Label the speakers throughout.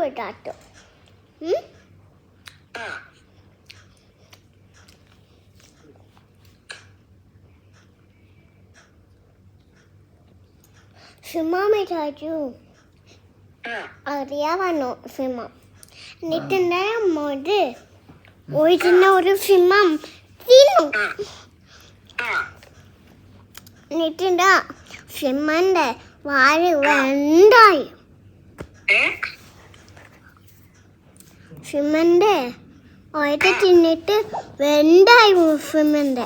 Speaker 1: വിടാട്ടോ വിചാരിച്ചു.
Speaker 2: ആ
Speaker 1: അറിയാവാണോ സിംഹം. എന്നിട്ടുണ്ടായ മോര് ഒഴിക്കുന്ന ഒരു സിംഹം തിന്നു. എന്നിട്ടെന്താ? സിംഹന്റെ വാൽ വെണ്ടായി
Speaker 2: ഏ
Speaker 1: സിംഹന്റെ ഒയറ്റ തിന്നിട്ട് വെണ്ടായി വാൽ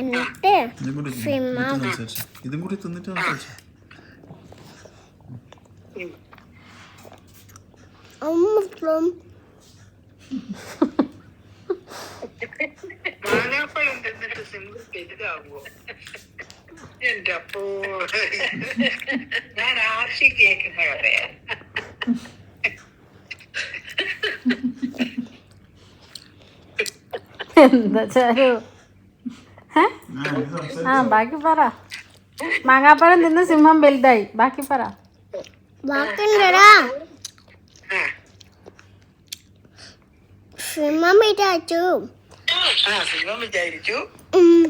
Speaker 1: എന്നിട്ട്
Speaker 3: ഇതും കൂടി തിന്നിട്ട്
Speaker 2: മാങ്ങാപ്പഴം എന്റെ അപ്പോ. ഞാൻ ആർഷി കേൾക്കുന്ന കഥയാ
Speaker 4: എന്താ ചാരു? ആ ബാക്കി പറ. മാങ്ങാപ്പഴം നിന്ന് സിംഹം വലുതായി. ബാക്കി പറ.
Speaker 1: സിംഹം വിചാരിച്ചു
Speaker 2: ആ സിംഹം വിചാരിച്ചു
Speaker 1: ഉം,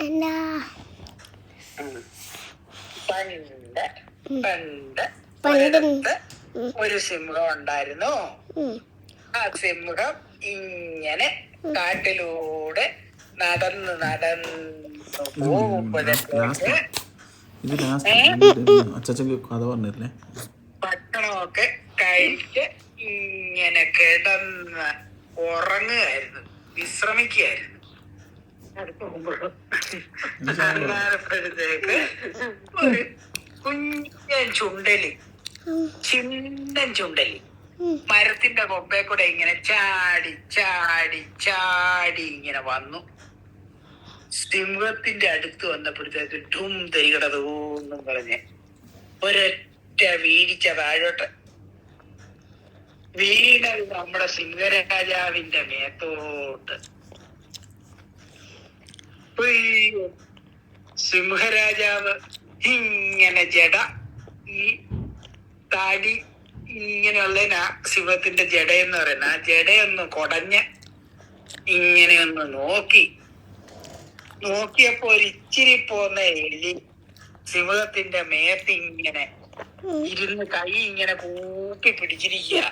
Speaker 1: എന്താ?
Speaker 2: പണ്ട് പണ്ട്
Speaker 1: പണ്ട്.
Speaker 2: ഒരു സിംഹം ഉണ്ടായിരുന്നു. ആ സിംഹം ഇങ്ങനെ കാട്ടിലൂടെ നടന്ന് നടന്ന് പോകുമ്പോഴത്തേക്ക്
Speaker 3: ഇത് ലാസ്റ്റ് അച്ചാച്ചക്ക് കഥ പറഞ്ഞില്ലേ?
Speaker 2: ഭക്ഷണമൊക്കെ കഴിച്ച് ഇങ്ങനെ കിടന്ന് ഉറങ്ങുകയായിരുന്നു. വിശ്രമിക്കുകയായിരുന്നു. അന്നേരപ്പോഴത്തേക്ക് ഒരു കുഞ്ഞൻ ചുണ്ടലി. ചിന്തൻ ചുണ്ടലി. മരത്തിന്റെ കൊമ്പേ കൂടെ ഇങ്ങനെ ചാടി ചാടി ചാടി ഇങ്ങനെ വന്നു. സിംഹത്തിന്റെ അടുത്ത് വന്നപ്പോഴത്തേക്ക് ഡും തരികടതൂന്നും പറഞ്ഞ്. ഒരൊറ്റ വീഴിച്ച താഴോട്ട്. വീണത് നമ്മുടെ സിംഹരാജാവിന്റെ മേത്തോട്ട്. സിംഹരാജാവ് ഇങ്ങനെ ജട. ഈ താടി ഇങ്ങനെയുള്ളതിനാ സിംഹത്തിന്റെ ജടയെന്ന് പറയുന്നത് ആ ജഡയൊന്ന് കൊടഞ്ഞ് ഇങ്ങനെ ഒന്ന് നോക്കി. നോക്കിയപ്പോ ഒരു ഇച്ചിരി പോന്ന എലി സിംഹത്തിന്റെ മേത്ത് ഇങ്ങനെ ഇരുന്ന് കൈ ഇങ്ങനെ കൂപ്പി പിടിച്ചിരിക്കുക.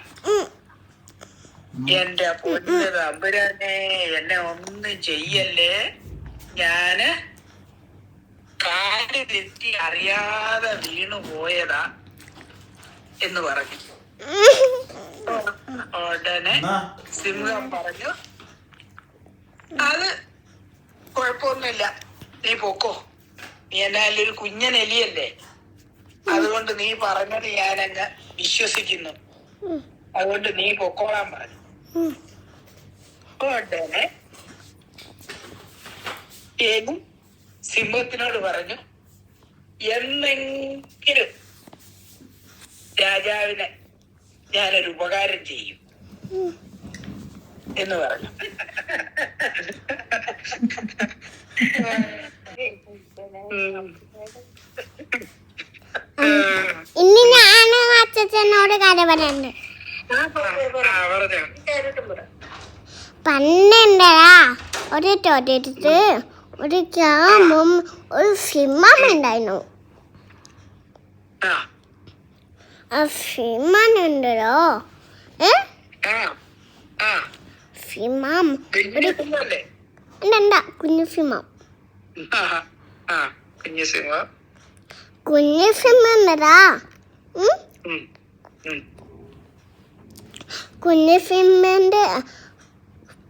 Speaker 2: എന്റെ പൊന്ന് തമ്പുരാനെ എന്നെ ഒന്നും ചെയ്യല്ലേ? ഞാൻ കാൽ തെറ്റി അറിയാതെ വീണു പോയതാ എന്ന് പറഞ്ഞു. ഉടനെ സിംഹം പറഞ്ഞു അത് കുഴപ്പമൊന്നുമില്ല. നീ പൊക്കോ. നീ എന്നാലും ഒരു കുഞ്ഞൻ എലിയല്ലേ? അതുകൊണ്ട് നീ പറഞ്ഞത് ഞാനങ്ങ് വിശ്വസിക്കുന്നു. അതുകൊണ്ട് നീ പൊക്കോളാൻ പറഞ്ഞു. ഉടനെ എലി സിംഹത്തിനോട് പറഞ്ഞു എന്നെങ്കിലും രാജാവിനെ ഞാനൊരു ഉപകാരം ചെയ്യും. എന്ന് പറഞ്ഞു.
Speaker 1: ഇനി ഞാൻ അച്ഛനോട് കഥ. ഒരു തൊട്ടടുത്ത് ഒരു ഗ്രാമം ഒരു സിംഹം ഉണ്ടായിരുന്നു. ഉണ്ടല്ലോ ഏ
Speaker 2: ഫിമാം
Speaker 1: എന്താ കുഞ്ഞു
Speaker 2: ഫിമാം കുഞ്ഞു സിംഹം.
Speaker 1: കുഞ്ഞു? ഉം,
Speaker 2: ഉം.
Speaker 1: കുഞ്ഞു സിംഹന്റെ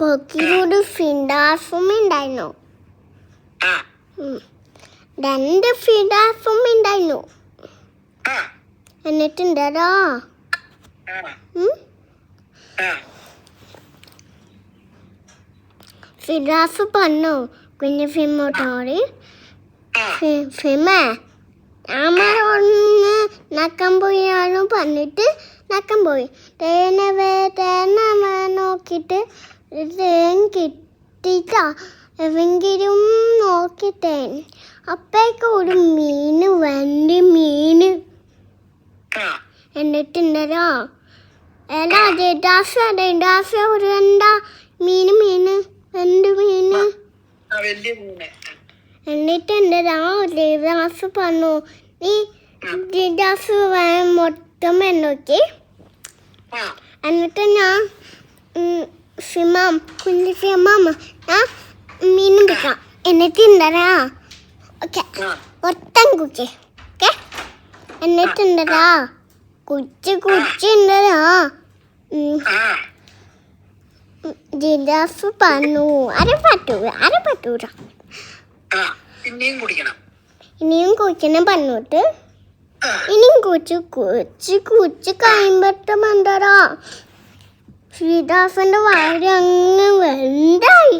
Speaker 1: പൊക്കിലൂടെ ഫിൻഡാസും ഉണ്ടായിരുന്നു. രണ്ട് ഫിൻഡാഫും ഉണ്ടായിരുന്നു. എന്നിട്ടുണ്ടല്ലോ? ഫിറാഫ് പറഞ്ഞു. കുഞ്ഞു സിംഹത്തോട് ഫിമേ നമ്മൾ ഒന്ന് നക്കാൻ പോയാലും പറഞ്ഞിട്ട് നക്കം പോയി തേന വേദന നോക്കിയിട്ട് തേൻ കിട്ടിയിട്ടാ എവെങ്കിലും നോക്കി തേൻ ഒരു മീന് വണ്ടി മീന്
Speaker 2: ആ
Speaker 1: എന്നിട്ടുണ്ടല്ലോ എല്ലാ അതെ ജിറാഫ് ഒരു എന്താ? മീന് മീന് രണ്ട് മീന്? എന്നിട്ടുണ്ടല്ലോ ജിറാഫ് പറഞ്ഞു നീ വേണം മൊത്തം എന്നൊക്കെ എന്നിട്ട് ഞാൻ സിമാം കുഞ്ഞു സിമാം ഞാൻ മീൻ പിടിക്കാം എന്നിട്ടുണ്ടല്ലോ ഓക്കെ
Speaker 2: ഒറ്റം
Speaker 1: മൊത്തം കുച്ചി ഓക്കെ എന്നിട്ടുണ്ടല്ലോ കുച്ച് കുച്ചുണ്ടല്ലോ.
Speaker 2: ആ.
Speaker 1: ജിറാഫ് പറഞ്ഞു അര പറ്റൂല അര പറ്റൂല.
Speaker 2: പിന്നെയും കുടിക്കണം.
Speaker 1: ഇനിയും കുടിക്കണം പറഞ്ഞിട്ട് ഇനിയും കുച്ച് കുച്ച് കുച്ച് കഴിയുമ്പോഴത്തെ എന്താടാ ശ്രീദാസന്റെ വാരി അങ്ങ് വെണ്ടായി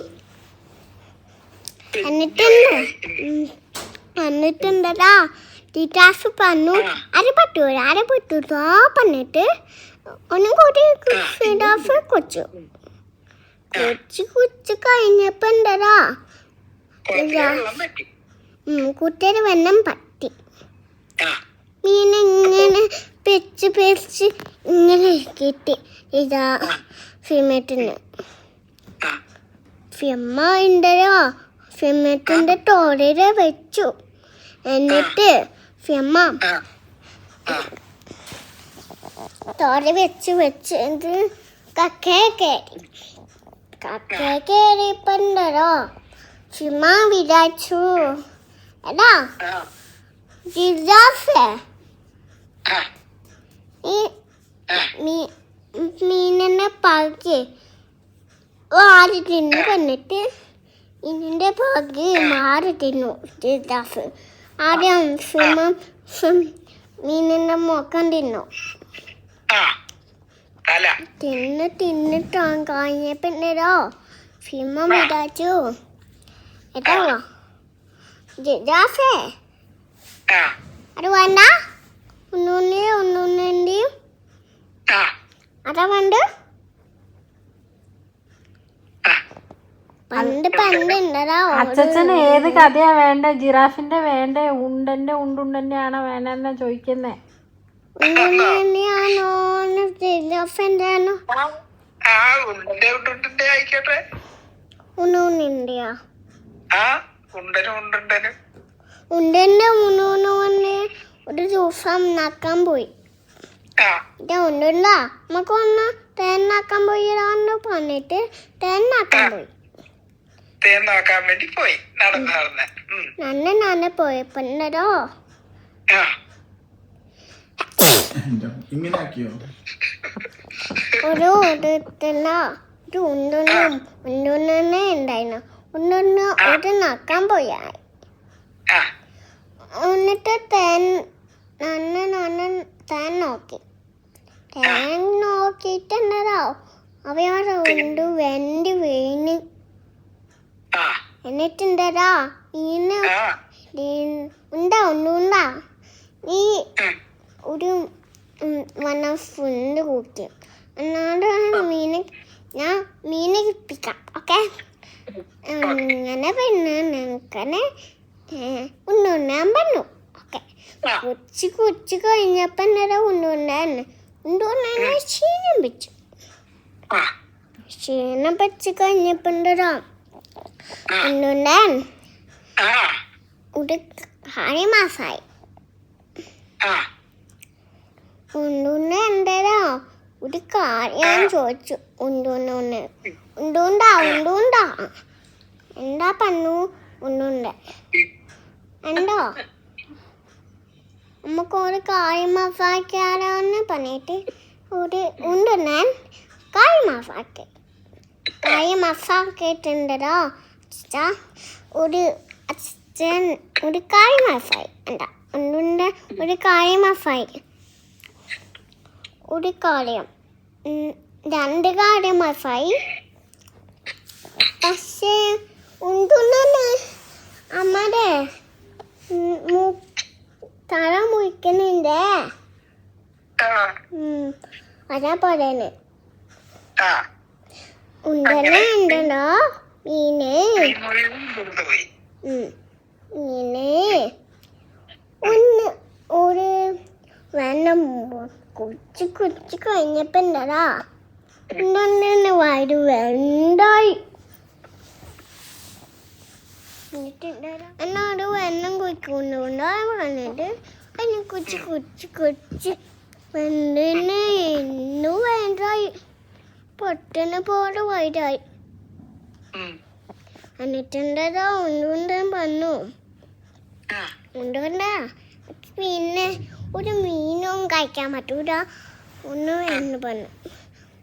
Speaker 1: എന്നിട്ടുണ്ട് ഉം. ടീച്ചേഴ്സ് പറഞ്ഞു അര പറ്റൂല അര പറ്റൂല പറഞ്ഞിട്ട് ഒന്നും കൂടി ശ്രീദാസ് കൊച്ചു. കൊച്ചു കുച്ച് കഴിഞ്ഞപ്പോ
Speaker 2: പറ്റി
Speaker 1: കുട്ടിയുടെ വെണ്ണം പറ്റി. ഇങ്ങനെ പെച്ച് പെച്ച് ഇങ്ങനെ കിട്ടി. ഇതാ ഫിമേറ്റിന് ഫിമ്മ ഉണ്ടല്ലോ. ഫിമേറ്റിന്റെ തോരയിൽ വെച്ചു. എന്നിട്ട്
Speaker 2: ആ.
Speaker 1: തോര വെച്ച് വെച്ച് ഇത് കക്കയെ കയറി കക്കയെ കയറിപ്പണ്ടോ ഫിമ്മ വിചാരിച്ചു എടാ ജിറാഫേ ഈ
Speaker 2: ആ.
Speaker 1: മീ- മീനിനെ പകുതി മാറി തിന്നു വന്നിട്ട് ഇതിന്റെ പാകി. മാറി തിന്നു. ജിറാഫ് ആദ്യം സിംഹം മീനിന്റെ മുഖം തിന്നു. തിന്ന് തിന്നിട്ടോ കാഞ്ഞ തിന്നിട്ട് സിംഹം വിചാരിച്ചു എട്ടോ
Speaker 2: ജിജാസേ
Speaker 1: അത് വേണ്ട. ഒന്നൊന്നേ
Speaker 2: ഒന്നൂന്നേന്റെയും
Speaker 1: അതാ വേണ്ട പണ്ട് പണ്ട്
Speaker 4: അച്ഛന് ഏത് കഥയാ വേണ്ട? ജിറാഫിന്റെ വേണ്ട? ഉണ്ടന്റെ ഉണ്ടുണ്ടന്റെ ആണോ വേണ്ടെന്നാ ചോദിക്കുന്നേ
Speaker 2: ഉണ്ടന്റെ
Speaker 1: ഉണ്ണൂണ് വന്ന് ഒരു ദിവസം നക്കാൻ പോയി. ഉണ്ടുണ്ട? നമുക്ക് ഒന്ന് തേനാക്കാൻ പോയി പറഞ്ഞിട്ട് തേനാക്കാൻ പോയി.
Speaker 2: തേൻ നോക്കാൻ വേണ്ടി പോയി നടന്ന് നടന്ന്.
Speaker 1: നന്നെ നന്നെ പോയപ്പോണ്ടോ
Speaker 3: ഇങ്ങനെ ആക്കിയോ
Speaker 1: ഒരു ഇടത്തില്ല ഒരു ഉണ്ടുണ്ണും ഉണ്ടുണ്ണനെ ഉണ്ടായിരുന്നു ഉണ്ടുണ്ണ ഒരു നക്കാൻ പോയി
Speaker 2: ആ.
Speaker 1: എന്നിട്ട് തേൻ നന്ന നന്ന തേൻ നോക്കി. തേൻ നോക്കിയിട്ടുണ്ടോ അവയോടെ ഉണ്ട് വെണ്ടി വീണ്
Speaker 2: ആ.
Speaker 1: എന്നിട്ടുണ്ടോ ഈന്
Speaker 2: ആ
Speaker 1: ഉണ്ടാ? ഒന്നുണ്ടാ നീ. ഒരു വന്ന ഫുണ്ട് കൂട്ടി. എന്നാണ്ട് മീന് ഞാൻ മീനെ കിട്ടിക്കാം ഓക്കെ? അങ്ങനെ പിന്നെ ഞങ്ങനെ ഉണ്ണുണ്ണാൻ പറഞ്ഞു ഓക്കെ?
Speaker 2: ആ.
Speaker 1: കൊച്ചു കൊച്ചു കഴിഞ്ഞപ്പോ എന്നതാ ഉണ്ണുണ്ടായിരുന്നു ഉണ്ടുണ്ണാൻ ക്ഷീണം വെച്ചു ക്ഷീണം വെച്ച് കഴിഞ്ഞപ്പോ ഉണ്ടോ ഉണ്ണുണ്ടാൻ
Speaker 2: ആ.
Speaker 1: ഒരു ഹാരി മാസായി.
Speaker 2: ആ.
Speaker 1: ഉണ്ടുണ്ണ എന്തരാ ഒരു കാര്യം ചോദിച്ചു. ഉണ്ടുണ്ണ ഉണ്ടൂണ്ടാ ഉണ്ടൂണ്ടാ എന്താ പണ്ണു ഉണ്ടുണ്ട് എന്തോ നമുക്ക് ഒരു കായ് മസാക്കാരാന്ന് പറഞ്ഞിട്ട് ഒരു ഉണ്ടുണ്ണൻ കായ് മസാക്കി. കായ് മസാക്കിയിട്ടുണ്ടല്ലോ അച്ഛ. ഒരു അച്ഛൻ ഒരു കായ് മസായി എന്താ? ഉണ്ടുണ്ട ഒരു കായ് മസായി ഒരു കാര്യം. രണ്ട് കാര്യം മസായി പക്ഷേ ഉണ്ടെന്നെ അമ്മടെ തറ തല മുറിക്കുന്നുണ്ട്. അതാ പറയുന്നത് ഉണ്ടനെ ഉണ്ടല്ലോ. മീനെ. മീനെ. ഒന്ന് ഒരു വെള്ളം കുടിച്ച് കുടിച്ച് കഴിഞ്ഞപ്പോ എന്താടാ? ഇന്നൊന്നെ വയറ് വെണ്ടായി എന്നോട് വെള്ളം കുടിക്കുന്നുണ്ടോ. പറഞ്ഞിട്ട് അതിനെ കുച്ച് കുച്ച് കുച്ച് വെന്തിന് ഇന്നു വേണ്ടായി പൊട്ടനെ പോലെ
Speaker 2: വൈഡായി.
Speaker 1: എന്നിട്ടെന്താ വന്നു
Speaker 2: ആ.
Speaker 1: എന്തുകൊണ്ടാ പിന്നെ ഒരു മീനും കഴിക്കാൻ പറ്റൂല. ഒന്ന് എന്ന് പറഞ്ഞു.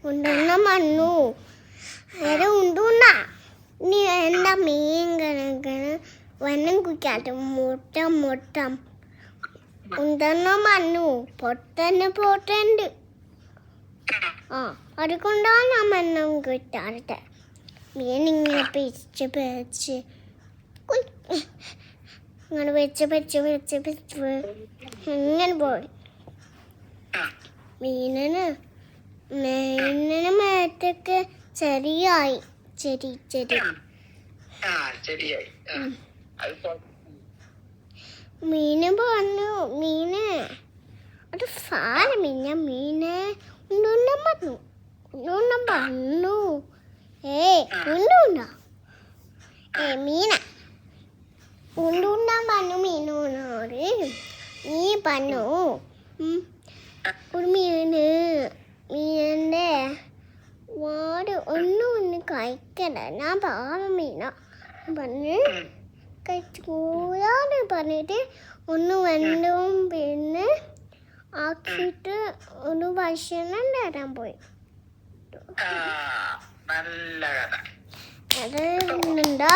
Speaker 1: ഉണ്ടെന്ന വന്നു അതായത് ഉണ്ടുണ്ടാ നീ എന്താ മീൻ കണക്കണ് വണ്ണം കുക്കാത്ത മുട്ട മുട്ട. ഉണ്ടെന്ന വന്നു പൊട്ടന് പൊട്ടുണ്ട്. ആ അതുകൊണ്ടാണ് ഞാൻ മണ്ണം കിട്ടാറുണ്ട് മീൻ ഇങ്ങനെ പിരിച്ച് പിരിച്ച്. ഇങ്ങനെ വെച്ച് വെച്ച് വെച്ച് വെച്ച് ഇങ്ങനെ പോയി. മീനിന് മീനിന് മേത്തൊക്കെ ചെറിയായി.
Speaker 2: അത് കൊ-
Speaker 1: മീന് പറഞ്ഞു മീന്. അത് സാര മീൻ ഞാൻ മീന്. ഉണ്ടുണ്ട പറഞ്ഞു ഉണ്ടുണ്ട പറഞ്ഞു ഏ ഉണ്ടുണ്ട ഏ മീന. ഉണ്ടുണ്ട പറഞ്ഞു മീനോട് നീ ഉം, ഒരു മീന്. മീനിന്റെ വാട് ഒന്നും ഒന്ന് കഴിക്കണ്ട. ഞാൻ പാവ മീന. പറഞ്ഞു. കഴിച്ചുകൂടാന്ന് പറഞ്ഞിട്ട് ഒന്ന് വെന്തവും പിന്നെ ആക്കിയിട്ട് ഒന്ന് ഭക്ഷണം തരാൻ പോയി.
Speaker 2: ആ നല്ല കഥ.
Speaker 1: അത് ഉണ്ടോ?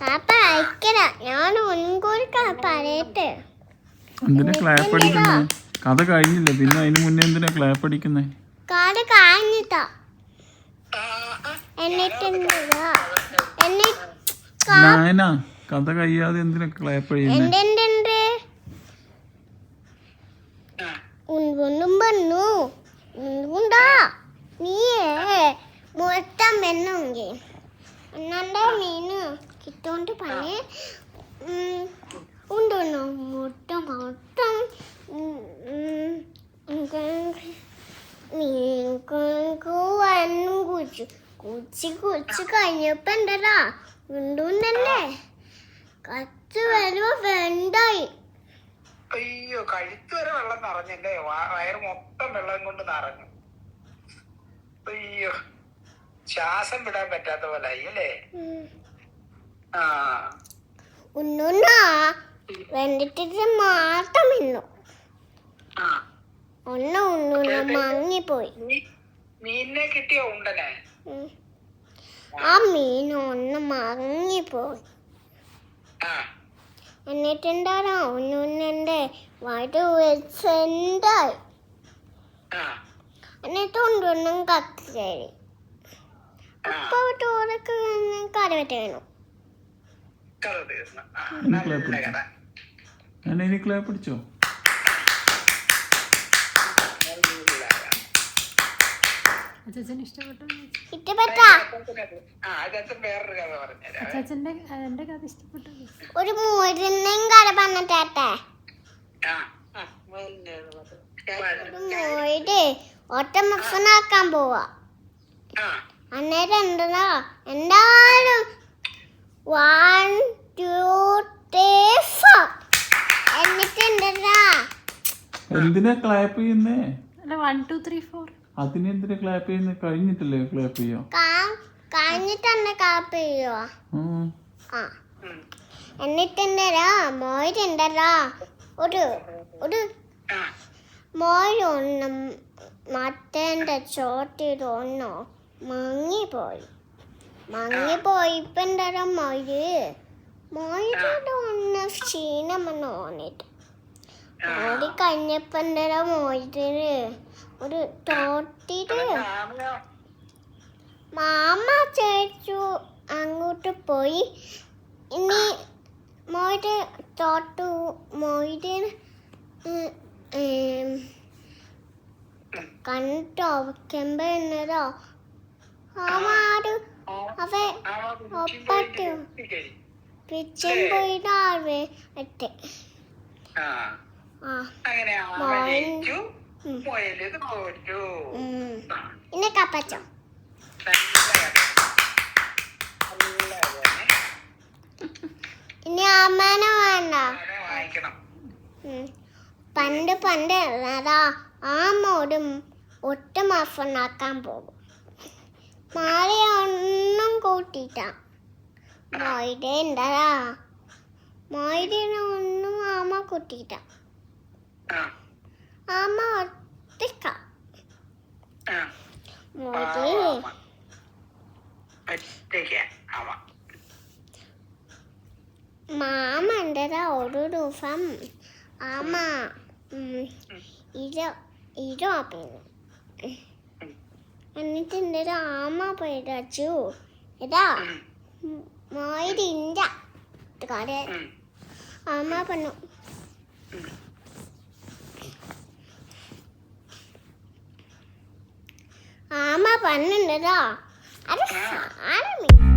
Speaker 1: കാപ്പ അയക്കല ഞാൻ മുൻകൂർ കാപ്പ അറിയട്ടെ
Speaker 3: എന്തിനാ ക്ലാപ്പ് അടിക്കുന്നേ? കഥ കഴിഞ്ഞില്ലേ? പിന്നെ അതിന് മുന്നേ എന്തിനാ ക്ലാപ്പ് അടിക്കുന്നേ?
Speaker 2: കഥ കഴിഞ്ഞിട്ടാ.
Speaker 1: എന്നിട്ട് എന്നിട്ട്
Speaker 3: കഥ കഴിയാതെ എന്തിനാ ക്ലാപ്പ് ചെയ്യുന്നേ
Speaker 1: എന്തെന്തുണ്ട്
Speaker 2: ആ.
Speaker 1: ഒന്നും പറഞ്ഞു ഉണ്ടാ നീയേ മുഴത്താൻ വന്നെങ്കിൽ എന്നാണ്ട് മീന്? കിട്ടോണ്ട് പണി. ഉണ്ടോന്നു മുട്ട മൊത്തം കുച്ചു കുച്ചി കഴിഞ്ഞപ്പോ എന്തടാ? ഉണ്ടുണ്ടല്ലേ കത്ത് വരുമ്പോ വെണ്ടായി.
Speaker 2: അയ്യോ കഴുത്ത് വരെ വെള്ളം നിറഞ്ഞല്ലേ? വയറ് മൊത്തം വെള്ളം കൊണ്ട് നിറഞ്ഞു. അയ്യോ ശ്വാസം വിടാൻ പറ്റാത്ത പോലെ ആയി അല്ലേ? ആ.
Speaker 1: ഉണ്ണുണ്ണ വെണ്ടിട്ട് മാത്രം ഇന്നു
Speaker 2: ആ.
Speaker 1: ഒന്ന് ഉണ്ണുണ്ണ മങ്ങിപ്പോയി.
Speaker 2: മീ- മീനിനെ കിട്ടിയോ ഉണ്ടനെ?
Speaker 1: ആ മീൻ ഒന്ന് മങ്ങിപ്പോയി.
Speaker 2: ആ.
Speaker 1: എന്നിട്ട് എന്താണോ ഉണ്ണുണ്ണന്റെ വയറ് വെച്ചുണ്ടായി
Speaker 2: ആ.
Speaker 1: എന്നിട്ട് ഉണ്ടുണ്ണും കത്തി കയറി
Speaker 2: ആ
Speaker 1: അപ്പൊ ചോറൊക്കെ കറി വെച്ചു
Speaker 2: കഥ തീർന്നു ആ,
Speaker 3: ഇനി
Speaker 2: നല്ല
Speaker 3: clap
Speaker 2: കഥ
Speaker 3: ഞാൻ ഇനി ക്ലാപ്പ് അടിച്ചോ
Speaker 2: നല്ല കഥ.
Speaker 4: അച്ഛന് ഇഷ്ടപ്പെട്ടോ?
Speaker 2: വേറൊരു കഥ
Speaker 4: ഇഷ്ടപ്പെട്ടു.
Speaker 1: ഒരു പറഞ്ഞിട്ടെ മൂര് ഒറ്റ പോവാ.
Speaker 2: ആ.
Speaker 1: അന്നേരം എന്താ എന്തായാലും വൺ ടു ത്രീ ഫോർ എന്നിട്ട് എന്താ
Speaker 3: എന്തിനാ ക്ലാപ്പ് ചെയ്യുന്നേ?
Speaker 4: അല്ല വൺ ടു ത്രീ ഫോർ
Speaker 3: അതിനെന്തിനാ ക്ലാപ്പ് ചെയ്യുന്ന? കഴിഞ്ഞിട്ടല്ലേ ക്ലാപ്പ് ചെയ്യോ
Speaker 1: കഴിഞ്ഞിട്ട് തന്നെ ക്ലാപ്പ് ചെയ്യോ
Speaker 3: ഉം.
Speaker 1: ആ.
Speaker 2: ഉം.
Speaker 1: എന്നിട്ട് എന്താ മോരുണ്ടല്ലോ. ഒരു ഒരു മോരൊന്നും മത്തേന്റെ ചോട്ടിലൊന്നോ മങ്ങിപ്പോയി. മങ്ങിപ്പോയി. ഇപ്പം എന്താ മോര്? മോരുടെ ഒന്ന് ക്ഷീണമെന്ന് തോന്നിട്ട്. ഓടി കഴിഞ്ഞപ്പോ എന്താ മോരിന് ഒരു
Speaker 2: തോട്ടിട്ട്?
Speaker 1: മാമ ചേച്ചു അങ്ങോട്ട് പോയി. ഇനി മോര് തോട്ടു മോര് കണ്ടോ? കെമ്പോ അവ ഒപ്പട്ടു. പിച്ചൻ അട്ടെ
Speaker 2: ആ. അങ്ങനെ
Speaker 1: മോൻ.
Speaker 2: മുയൽ തോറ്റു. ആ,
Speaker 1: കപ്പച്ചോ. ഇനി അമ്മേനെ വേണ്ട. പണ്ട് പണ്ട് അതാ ആ മോടും ഒറ്റ മാസം ഉണ്ടാക്കാൻ പോകും. മാറി ഒന്നും കൂട്ടിട്ട മൊയ്ത ഉണ്ടതാ മൊയ്തിനെ ഒന്നും ആമ കൂട്ടിട്ട ആമ ഒറ്റക്ക
Speaker 2: ആമ. ആമ
Speaker 1: മാമ ഉണ്ടതാ ഒരു ദിവസം ആമ ഉം, ഇര ഇര പിന്നെ എന്നിട്ട് എന്റെ ആമ പേരച്ചു ഇതാ
Speaker 2: ഉം,
Speaker 1: മൊയ്തിന്റെ കാര്യം
Speaker 2: ഉം.
Speaker 1: പറഞ്ഞു ആമ പന്നുണ്ടല്ലോ. അത് സാരമില്ല.